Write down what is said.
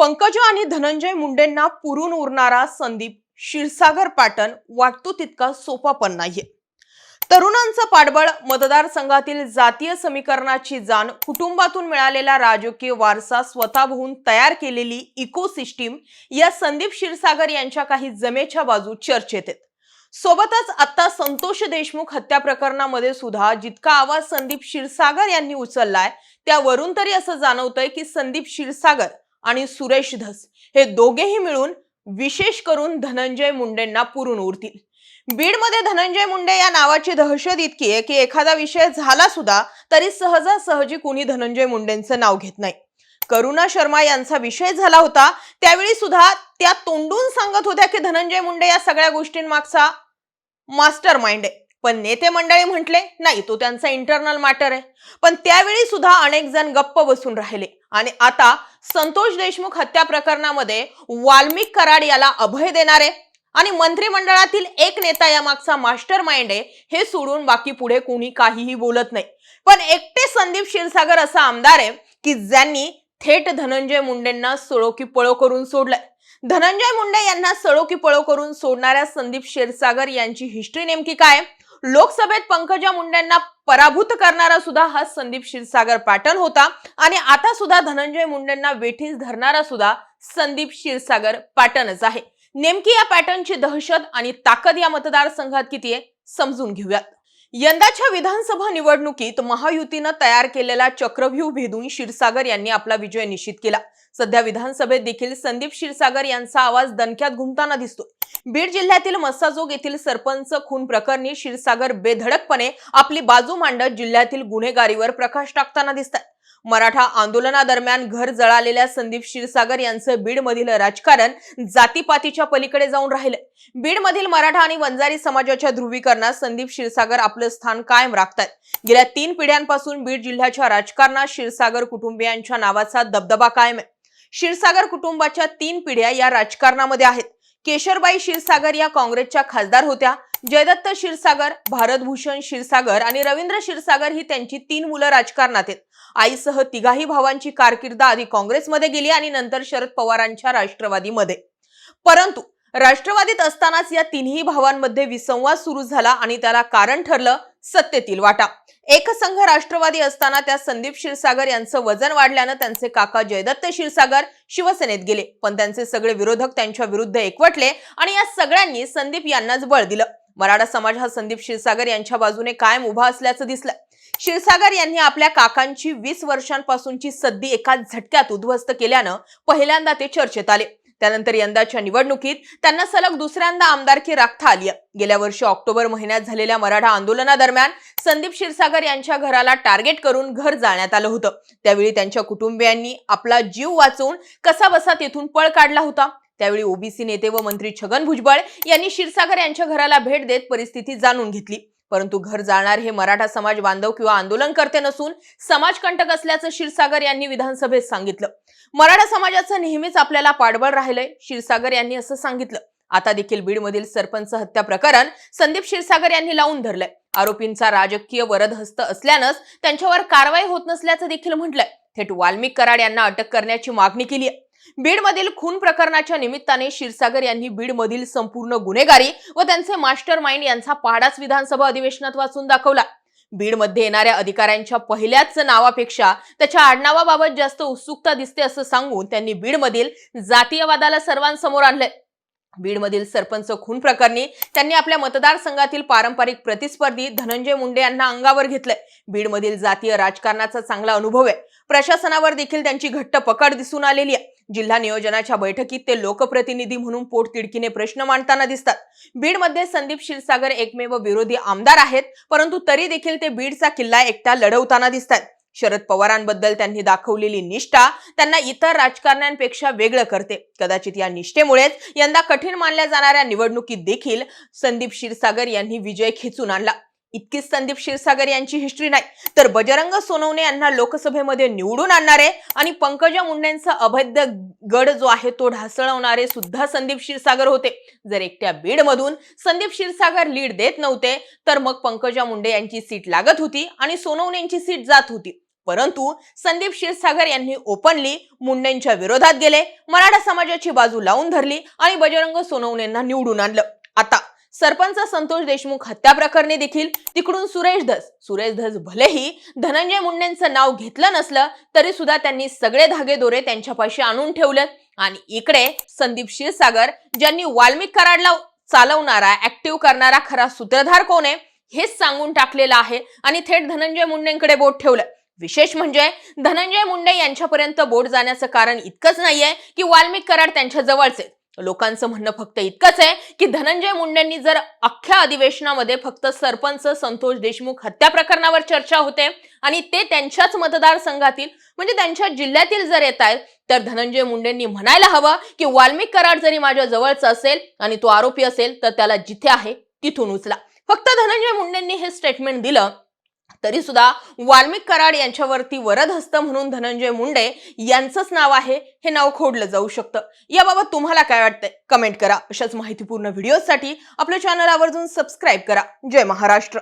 पंकजा आणि धनंजय मुंडेंना पुरून उरणारा संदीप क्षीरसागर पाटण वाटतो तितका सोपा पण नाहीये. तरुणांचं पाठबळ मतदारसंघातील जातीय समीकरणाची जाण कुटुंबातून मिळालेला राजकीय वारसा स्वतःहून तयार केलेली इकोसिस्टीम या संदीप क्षीरसागर यांच्या काही जमेच्या बाजू चर्चेत आहेत. सोबतच आता संतोष देशमुख हत्या प्रकरणामध्ये सुद्धा जितका आवाज संदीप क्षीरसागर यांनी उचललाय त्यावरून तरी असं जाणवतंय की संदीप क्षीरसागर आणि सुरेश धस हे दोघेही मिळून विशेष करून धनंजय मुंडेंना पुरून उरतील. बीडमध्ये धनंजय मुंडे या नावाची दहशत इतकी आहे की एखादा विषय झाला सुद्धा तरी सहजासहजी कुणी धनंजय मुंडेंचं नाव घेत नाही. करुणा शर्मा यांचा विषय झाला होता त्यावेळी सुद्धा त्या तोंडून सांगत होत्या की धनंजय मुंडे या सगळ्या गोष्टींमागचा मास्टर माइंड आहे. पण नेते मंडळी म्हटले नाही तो त्यांचा इंटरनल मॅटर आहे. पण त्यावेळी सुद्धा अनेक जण गप्प बसून राहिले. आणि आता संतोष देशमुख हत्या प्रकरणामध्ये वाल्मिक कराड याला अभय देणारे आणि मंत्रिमंडळातील एक नेता या मागचा मास्टर माइंड आहे हे सोडून बाकी पुढे कोणी काहीही बोलत नाही. पण एकटे संदीप क्षीरसागर असा आमदार आहे की ज्यांनी थेट धनंजय मुंडेंना सोळो की पळो करून सोडलंय. धनंजय मुंडे यांना सळो की पळो करून सोडणाऱ्या संदीप क्षीरसागर यांची हिस्ट्री नेमकी काय? लोकसभेत पंकजा मुंडेंना पराभूत करणारा सुद्धा हा संदीप क्षीरसागर पॅटर्न होता आणि आता सुद्धा धनंजय मुंडेंना वेठीस धरणारा सुद्धा संदीप क्षीरसागर पॅटर्नच आहे. नेमकी या पॅटर्नची दहशत आणि ताकद या मतदारसंघात किती आहे? समजून घेऊयात. यंदाच्या विधानसभा निवडणुकीत महायुतीनं तयार केलेला चक्रव्यूह भेदून क्षीरसागर यांनी आपला विजय निश्चित केला. सध्या विधानसभेत देखील संदीप क्षीरसागर यांचा आवाज दणक्यात घुमताना दिसतो बीड जिल्ह्यातील मस्साजोग येथील सरपंच खून प्रकरणी क्षीरसागर बेधडकपणे आपली बाजू मांडत जिल्ह्यातील गुन्हेगारीवर प्रकाश टाकताना दिसतात मराठा आंदोलनादरम्यान घर जळालेल्या संदीप क्षीरसागर यांचं बीडमधील राजकारण जातीपातीच्या पलीकडे जाऊन राहिलंय. बीडमधील मराठा आणि वंजारी समाजाच्या ध्रुवीकरणात संदीप क्षीरसागर आपलं स्थान कायम राखतात गेल्या तीन पिढ्यांपासून बीड जिल्ह्याच्या राजकारणात क्षीरसागर कुटुंबियांच्या नावाचा दबदबा कायम आहे. क्षीरसागर कुटुंबाच्या तीन पिढ्या या राजकारणामध्ये आहेत. केशरबाई क्षीरसागर या काँग्रेसच्या खासदार होत्या. जयदत्त क्षीरसागर भारतभूषण क्षीरसागर आणि रवींद्र क्षीरसागर ही त्यांची तीन मुलं राजकारणात आहेत. आईसह तिघाही भावांची कारकीर्द आधी काँग्रेसमध्ये गेली आणि नंतर शरद पवारांच्या राष्ट्रवादीमध्ये. परंतु राष्ट्रवादीत असतानाच या तिन्ही भावांमध्ये विसंवाद सुरू झाला आणि त्याला कारण ठरलं सत्तेतील वाटा. एकसंघ राष्ट्रवादी असताना त्या संदीप क्षीरसागर यांचं वजन वाढल्यानं त्यांचे काका जयदत्त क्षीरसागर शिवसेनेत गेले. पण त्यांचे सगळे विरोधक त्यांच्या विरुद्ध एकवटले आणि या सगळ्यांनी संदीप यांनाच बळ दिलं. मराठा समाज हा संदीप क्षीरसागर यांच्या बाजूने कायम उभा असल्याचं दिसलं क्षीरसागर यांनी आपल्या काकांची वीस वर्षांपासूनची सद्दी एका झटक्यात उद्ध्वस्त केल्यानं पहिल्यांदा ते चर्चेत आले. त्यानंतर यंदाच्या निवडणुकीत त्यांना सलग दुसऱ्यांदा आमदारकी राखता आली गेल्या वर्षी ऑक्टोबर महिन्यात झालेल्या मराठा आंदोलनादरम्यान संदीप क्षीरसागर यांच्या घराला टार्गेट करून घर जाळण्यात आलं होतं. त्यावेळी त्यांच्या कुटुंबियांनी आपला जीव वाचवून कसा बसा तेथून पळ काढला होता. त्यावेळी ओबीसी नेते व मंत्री छगन भुजबळ यांनी क्षीरसागर यांच्या घराला भेट देत परिस्थिती जाणून घेतली. परंतु घर जाणार हे मराठा समाज बांधव किंवा आंदोलनकर्ते नसून समाजकंटक असल्याचं क्षीरसागर यांनी विधानसभेत सांगितलं. मराठा समाजाचं नेहमीच आपल्याला पाठबळ राहिलंय क्षीरसागर यांनी असं सांगितलं. आता देखील बीडमधील सरपंच हत्या प्रकरण संदीप क्षीरसागर यांनी लावून धरलंय. आरोपींचा राजकीय वरदहस्त असल्यानंच त्यांच्यावर कारवाई होत नसल्याचं देखील म्हटलंय. थेट वाल्मिक कराड यांना अटक करण्याची मागणी केली आहे बीडमधील खून प्रकरणाच्या निमित्ताने क्षीरसागर यांनी बीडमधील संपूर्ण गुन्हेगारी व त्यांचे मास्टर माइंड यांचा पाडाच विधानसभा अधिवेशनात वाचून दाखवला. बीडमध्ये येणाऱ्या अधिकाऱ्यांच्या पहिल्याच नावापेक्षा त्याच्या आडनावाबाबत जास्त उत्सुकता दिसते असं सांगून त्यांनी बीडमधील जातीयवादाला सर्वांसमोर आणलंय बीडमधील सरपंच खून प्रकरणी त्यांनी आपल्या मतदारसंघातील पारंपरिक प्रतिस्पर्धी धनंजय मुंडे यांना अंगावर घेतलंय. बीडमधील जातीय राजकारणाचा चांगला अनुभव आहे. प्रशासनावर देखील त्यांची घट्ट पकड दिसून आलेली आहे. जिल्हा नियोजनाच्या बैठकीत ते लोकप्रतिनिधी म्हणून पोटतिडकीने प्रश्न मांडताना दिसतात. बीडमध्ये संदीप क्षीरसागर एकमेव विरोधी आमदार आहेत परंतु तरी देखील ते बीडचा किल्ला एकटा लढवताना दिसतात. शरद पवारांबद्दल त्यांनी दाखवलेली निष्ठा त्यांना इतर राजकारण्यांपेक्षा वेगळं करते. कदाचित या निष्ठेमुळेच यंदा कठीण मानल्या जाणाऱ्या निवडणुकीत देखील संदीप क्षीरसागर यांनी विजय खेचून आणला. इतकीच संदीप क्षीरसागर यांची हिस्ट्री नाही. तर बजरंग सोनवणे यांना लोकसभेमध्ये निवडून आणणारे आणि पंकजा मुंडेंचा अभैध गड जो आहे तो ढासळवणारे सुद्धा संदीप क्षीरसागर होते. जर एकट्या बीडमधून संदीप क्षीरसागर लीड देत नव्हते तर मग पंकजा मुंडे यांची सीट लागत होती आणि सोनवणेंची सीट जात होती. परंतु संदीप क्षीरसागर यांनी ओपनली मुंडेंच्या विरोधात गेले मराठा समाजाची बाजू लावून धरली आणि बजरंग सोनवणेंना निवडून आणलं. आता सरपंच संतोष देशमुख हत्या प्रकरणी देखील तिकडून सुरेश धस. सुरेश धस भलेही धनंजय मुंडेंचं नाव घेतलं नसलं तरी सुद्धा त्यांनी सगळे धागेदोरे त्यांच्यापाशी आणून ठेवलेत. आणि इकडे संदीप क्षीरसागर ज्यांनी वाल्मिक कराडला चालवणारा ऍक्टिव्ह करणारा खरा सूत्रधार कोण आहे हेच सांगून टाकलेलं आहे आणि थेट धनंजय मुंडेंकडे बोट ठेवलं. विशेष म्हणजे धनंजय मुंडे यांच्यापर्यंत बोट जाण्याचं कारण इतकंच नाहीये की वाल्मिक कराड त्यांच्या जवळचे लोकांचं म्हणणं फक्त इतकंच आहे की धनंजय मुंडेंनी जर अख्ख्या अधिवेशनामध्ये फक्त सरपंच संतोष देशमुख हत्या प्रकरणावर चर्चा होते आणि ते त्यांच्याच मतदारसंघातील म्हणजे त्यांच्या जिल्ह्यातील जर येत आहेत तर धनंजय मुंडेंनी म्हणायला हवं की वाल्मिक कराड जरी माझ्या जवळचा असेल आणि तो आरोपी असेल तर त्याला जिथे आहे तिथून उचला. फक्त धनंजय मुंडेंनी हे स्टेटमेंट दिलं तरी सुद्धा वाल्मिक कराड यांच्यावरती वरदहस्त म्हणून धनंजय मुंडे यांचंच नाव आहे हे नाव खोडलं जाऊ शकतं. याबाबत तुम्हाला काय वाटतंय? कमेंट करा. अशाच माहितीपूर्ण व्हिडिओसाठी आपल्या चॅनल आवर्जून सबस्क्राईब करा. जय महाराष्ट्र.